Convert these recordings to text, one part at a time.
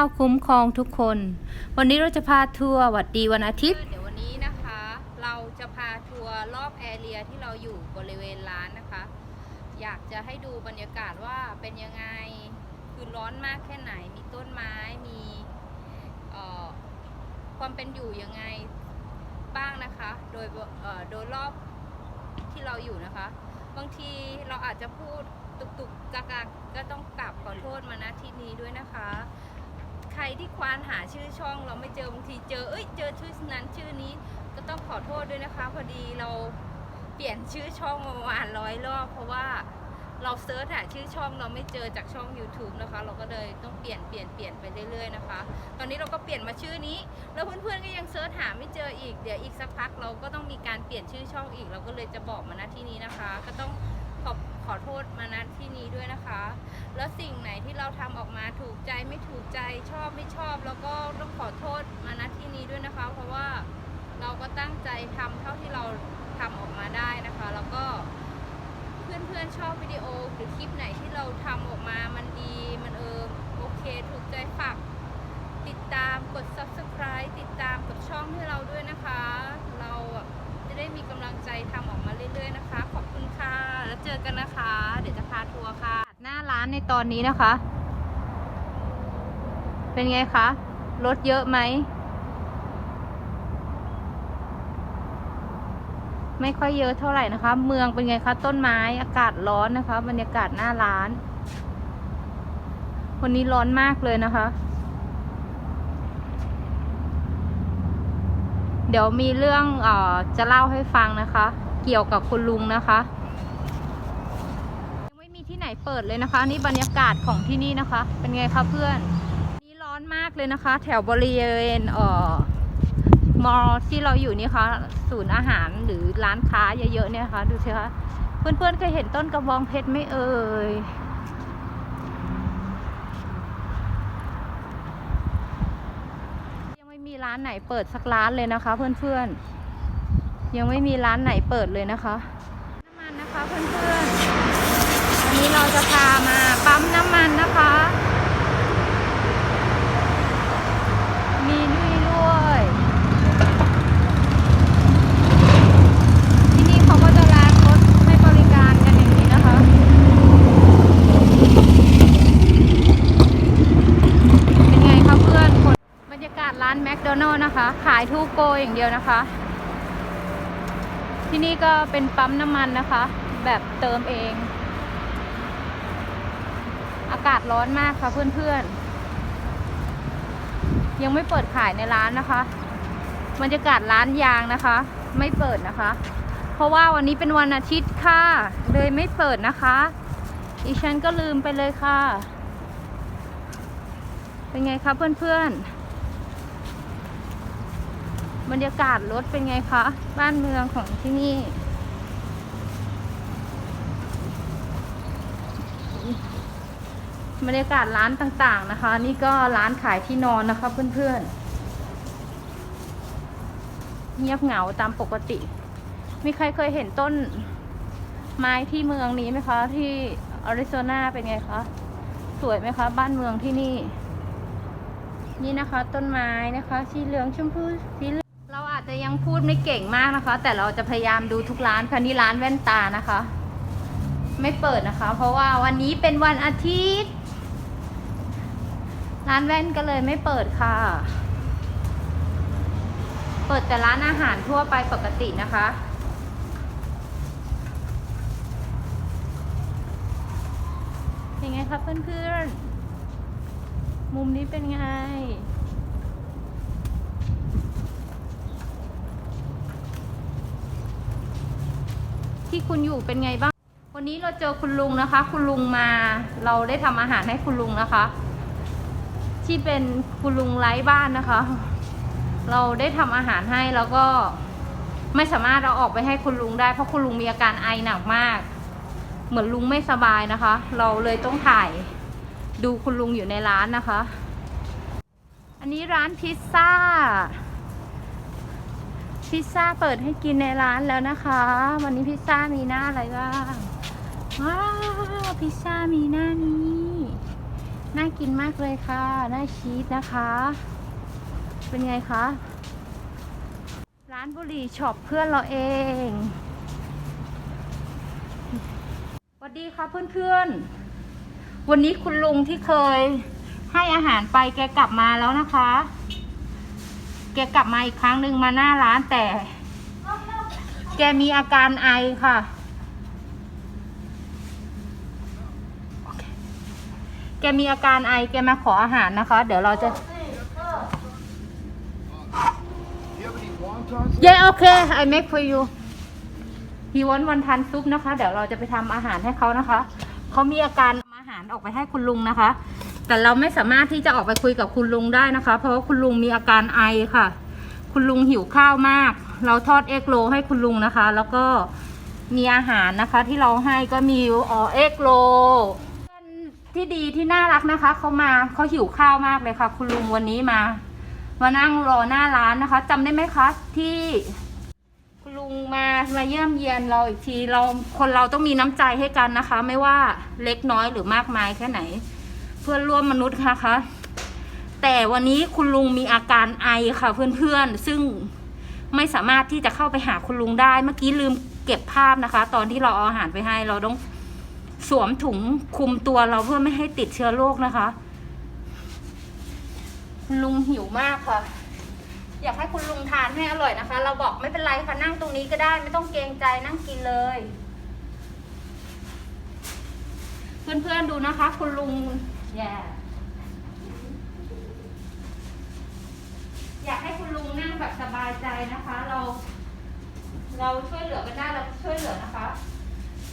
าคุ้มครองทุกคน วันนี้เราจะพาทัวร์วัดดีวันอาทิตย์ เดี๋ยววันนี้นะคะ เราจะพาทัวร์รอบแอเรียที่เราอยู่บริเวณร้านนะคะ อยากจะให้ดูบรรยากาศว่าเป็นยังไง คือร้อนมากแค่ไหน มีต้นไม้ มีความเป็นอยู่ยังไงบ้างนะคะ โดยโดยรอบที่เราอยู่นะคะ บางทีเราอาจจะพูดตุกๆกักกักๆก็ต้องกลับขอโทษมาณที่นี้ด้วยนะคะ ใครที่ควานหาชื่อช่อง เราไม่เจอบางทีเจอเอ้ยเจอชื่อนั้นชื่อนี้ก็ต้องขอโทษด้วยนะคะ พอดีเราเปลี่ยนชื่อช่องมาประมาณร้อยรอบเพราะว่าเราเซิร์ชหาชื่อช่องเราไม่เจอจากช่อง YouTube นะคะ เราก็เลยต้องเปลี่ยนเปลี่ยนเปลี่ยนไปเรื่อยๆนะคะ ตอนนี้เราก็เปลี่ยนมาชื่อนี้ แล้วเพื่อนๆก็ยังเซิร์ชหาไม่เจออีกเดี๋ยวอีกสักพักเราก็ต้องมีการเปลี่ยนชื่อช่องอีก เราก็เลยจะบอกมาณที่นี้นะคะ ก็ต้อง อขอโทษมาณที่นี้ด้วยนะคะ แล้วสิ่งไหนที่เราทำออกมาถูกใจไม่ถูกใจชอบไม่ชอบ แล้วก็ต้องขอโทษมาณที่นี้ด้วยนะคะ เพราะว่าเราก็ตั้งใจทำเท่าที่เราทำออกมาได้นะคะ แล้วก็เพื่อนๆชอบวิดีโอหรือคลิปไหนที่เรามันดีมันเออโอเค ถูกใจฝากติดตามกด subscribe ติดตามกับช่องให้เราด้วยนะคะ เราอะจะได้มีกำลังใจทำออกมาเรื่อยๆนะคะ ขอบคุณค่ะ แล้วเจอกันนะคะ เดี๋ยวจะพาทัวร์ค่ะ หน้าร้านใน ตอนนี้นะคะ เป็นไงคะ รถเยอะไหม ไม่ค่อยเยอะเท่าไหร่นะคะ เมืองเป็นไงคะ ต้นไม้อากาศร้อนนะคะ บรรยากาศหน้าร้าน วันนี้ร้อนมากเลยนะคะ เดี๋ยวมีเรื่องออจะเล่าให้ฟังนะคะ เกี่ยวกับคุณลุงนะคะ ยังไม่มีที่ไหน เปิดเลยนะคะ นี่บรรยากาศของที่นี่นะคะ เป็นไงคะเพื่อน นี่ร้อนมากเลยนะคะ แถวบริเวณเอ่อมอลที่เราอยู่นี่คะศูนย์อาหารหรือร้านค้าเยอะๆเนี่ยค่ะดูสิคะเพื่อนๆเคยเห็นต้นกระบองเพชรไหม่เอ่ยยังไม่มีร้านไหนเปิดสักร้านเลยนะคะ เพื่อนๆยังไม่มีร้านไหนเปิดเลยนะคะน้ำมันนะคะเพื่อนๆ นนี้เราจะพามาปั๊มน้ำมันนะคะ มีนี่ด้วยที่นี่เขาก็จะล้างรถให้บริการกันอย่างนี้นะคะ เป็นไงคะเพื่อนคนบรรยากาศร้านแมคโดนัลล์นะคะ ขายทูโกอย่างเดียวนะคะ ที่นี่ก็เป็นปั๊มน้ำมันนะคะ แบบเติมเองากาศร้อนมากค่ะเพื่อนๆ ยังไม่เปิดขายในร้านนะคะบรรยากาศร้านยางนะคะ ไม่เปิดนะคะ เพราะว่าวันนี้เป็นวันอาทิตย์ค่ะ เลยไม่เปิดนะคะดิฉันก็ลืมไปเลยค่ะ เป็นไงคะเพื่อนๆ บรรยากาศรถเป็นไงคะ บ้านเมืองของที่นี่ บรรยากาศร้านต่างๆนะคะ นี่ก็ร้านขายที่นอนนะคะเพื่อนๆ เงียบเหงาตามปกติ มีใครเคยเห็นต้นไม้ที่เมืองนี้ไหมคะ ที่อาริโซนาเป็นไงคะ สวยไหมคะ บ้านเมืองที่นี่ นี่นะคะ ต้นไม้นะคะ สีเหลืองชมพูสีเราอาจจะยังพูดไม่เก่งมากนะคะ แต่เราจะพยายามดูทุกร้านค่ะนี่ร้านแว่นตานะคะ ไม่เปิดนะคะ เพราะว่าวันนี้เป็นวันอาทิตย์ ร้านแว่นก็เลยไม่เปิดค่ะ เปิดแต่ร้านอาหารทั่วไปปกตินะคะเป็นไงคะเพื่อนๆ มุมนี้เป็นไงที่คุณอยู่เป็นไงบ้าง วันนี้เราเจอคุณลุงนะคะ คุณลุงมา เราได้ทำอาหารให้คุณลุงนะคะ ที่เป็นคุณลุงไร้บ้านนะคะ เราได้ทำอาหารให้แล้วก็ไม่สามารถเราออกไปให้คุณลุงได้เพราะคุณลุงมีอาการไอหนักมาก เหมือนลุงไม่สบายนะคะ เราเลยต้องถ่ายดูคุณลุงอยู่ในร้านนะคะ อันนี้ร้านพิซซ่า พิซซ่าเปิดให้กินในร้านแล้วนะคะ วันนี้พิซซ่ามีหน้าอะไรบ้างว้าวพิซซ่ามีหน้านี้ น่ากินมากเลยค่ะน่าชีสนะคะ เป็นไงคะ ร้านบุรีช็อปเพื่อนเราเองสวัสดีค่ะเพื่อนๆ วันนี้คุณลุงที่เคยให้อาหารไปแกกลับมาแล้วนะคะ แกกลับมาอีกครั้งหนึ่งมาหน้าร้านแต่ แกมีอาการไอค่ะ แกมีอาการไอ แกมาขออาหารนะคะ เดี๋ยวเราจะ Do you have any wontons? เย้โอเค I make for you he want วันทันซุปนะคะ เดี๋ยวเราจะไปทำอาหารให้เขานะคะ เขามีอาการอาหารออกไปให้คุณลุงนะคะ แต่เราไม่สามารถที่จะออกไปคุยกับคุณลุงได้นะคะ เพราะว่าคุณลุงมีอาการไอค่ะ คุณลุงหิวข้าวมาก เราทอดเอ็กโรให้คุณลุงนะคะ แล้วก็มีอาหารนะคะที่เราให้ก็มีอ๋อเอ็กโร ที่ดีที่น่ารักนะคะเขามาเขาหิวข้าวมากเลยค่ะ คุณลุงวันนี้มา มานั่งรอหน้าร้านนะคะจำได้ไหมคะ ที่ คุณลุงมามาเยี่ยมเยียนเราอีกทีเราคนเราต้องมีน้ำใจให้กันนะคะ ไม่ว่าเล็กน้อยหรือมากมายแค่ไหน เพื่อนร่วมมนุษย์นะคะ แต่วันนี้คุณลุงมีอาการไอค่ะเพื่อนๆซึ่งไม่สามารถที่จะเข้าไปหาคุณลุงได้ เมื่อกี้ลืมเก็บภาพนะคะ ตอนที่เราเอาอาหารไปให้เราต้อง สวมถุงคลุมตัวเราเพื่อไม่ให้ติดเชื้อโรคนะคะ คุณลุงหิวมากค่ะ อยากให้คุณลุงทานให้อร่อยนะคะ เราบอกไม่เป็นไรค่ะนั่งตรงนี้ก็ได้ไม่ต้องเกรงใจนั่งกินเลย เพื่อนๆดูนะคะ คุณลุงแย่อยากให้คุณลุงนั่งแบบสบายใจนะคะ เรา เราช่วยเหลือกันได้เราช่วยเหลือนะคะ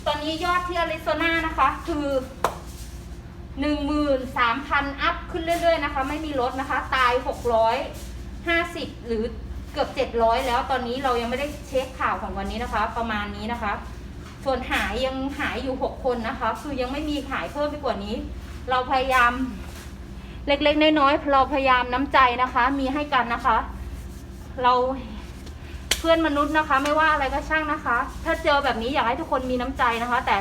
ตอนนี้ยอดที่อาริโซนานะคะ คือหนึ่งหมื่นสามพันอัพขึ้นเรื่อยๆนะคะ ไม่มีลดนะคะ ตายหกร้อยห้าสิบหรือเกือบเจ็ดร้อยแล้วตอนนี้เรายังไม่ได้เช็คข่าวของวันนี้นะคะ ประมาณนี้นะคะ ส่วนหายยังหายอยู่หกคนนะคะ คือยังไม่มีหายเพิ่มไปกว่านี้ เราพยายามเล็กๆน้อยๆเราพยายามน้ำใจนะคะ มีให้กันนะคะ เรา เพื่อนมนุษย์นะคะ ไม่ว่าอะไรก็ช่างนะคะ ถ้าเจอแบบนี้อยากให้ทุกคนมีน้ำใจนะคะ แต่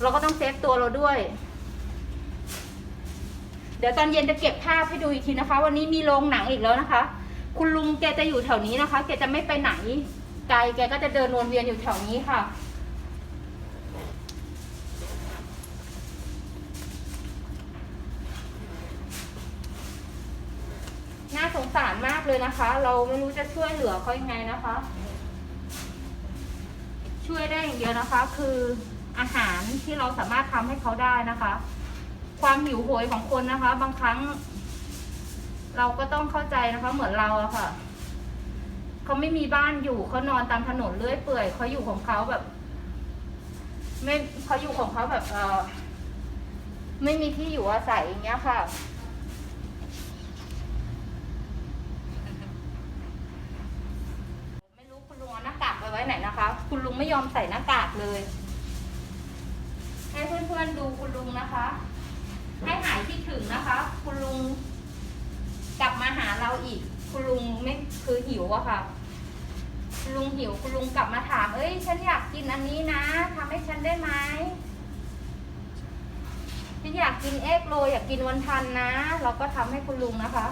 เราก็ต้องเซฟตัวเราด้วย เดี๋ยวตอนเย็นจะเก็บภาพให้ดูอีกทีนะคะ วันนี้มีโรงหนังอีกแล้วนะคะ คุณลุงแกจะอยู่แถวนี้นะคะแกจะไม่ไปไหนไกลแกก็จะเดินวนเวียนอยู่แถวนี้ค่ะ สงสารมากเลยนะคะ เราไม่รู้จะช่วยเหลือเขายังไงนะคะ ช่วยได้อย่างเดียวนะคะ คืออาหารที่เราสามารถทำให้เขาได้นะคะ ความหิวโหยของคนนะคะ บางครั้ง เราก็ต้องเข้าใจนะคะ เหมือนเราอะค่ะเขาไม่มีบ้านอยู่เขานอนตามถนนเลื่อยเปื่อยเขาอยู่ของเขาแบบ ไม่เขาอยู่ของเขาแบบเออไม่มีที่อยู่อาศัยอย่างเงี้ยค่ะ ไม่รู้คุณลุงเอาหน้ากากไปไว้ไห นะคะ คุณลุงไม่ยอมใส่หน้ากากเลย ให้เพื่อนๆดูคุณลุงนะคะ ให้หายคิดถึงนะคะ คุณลุง กลับมาหาเราอีก คุณลุงไม่คือหิวอะค่ะคุณลุงหิวคุณลุงกลับมาถาม เอ้ย ฉันอยากกินอันนี้นะทำให้ฉันได้ไหมฉันอยากกินเอ็กโรอยากกินวันทันนะ เราก็ทำให้คุณลุงนะคะ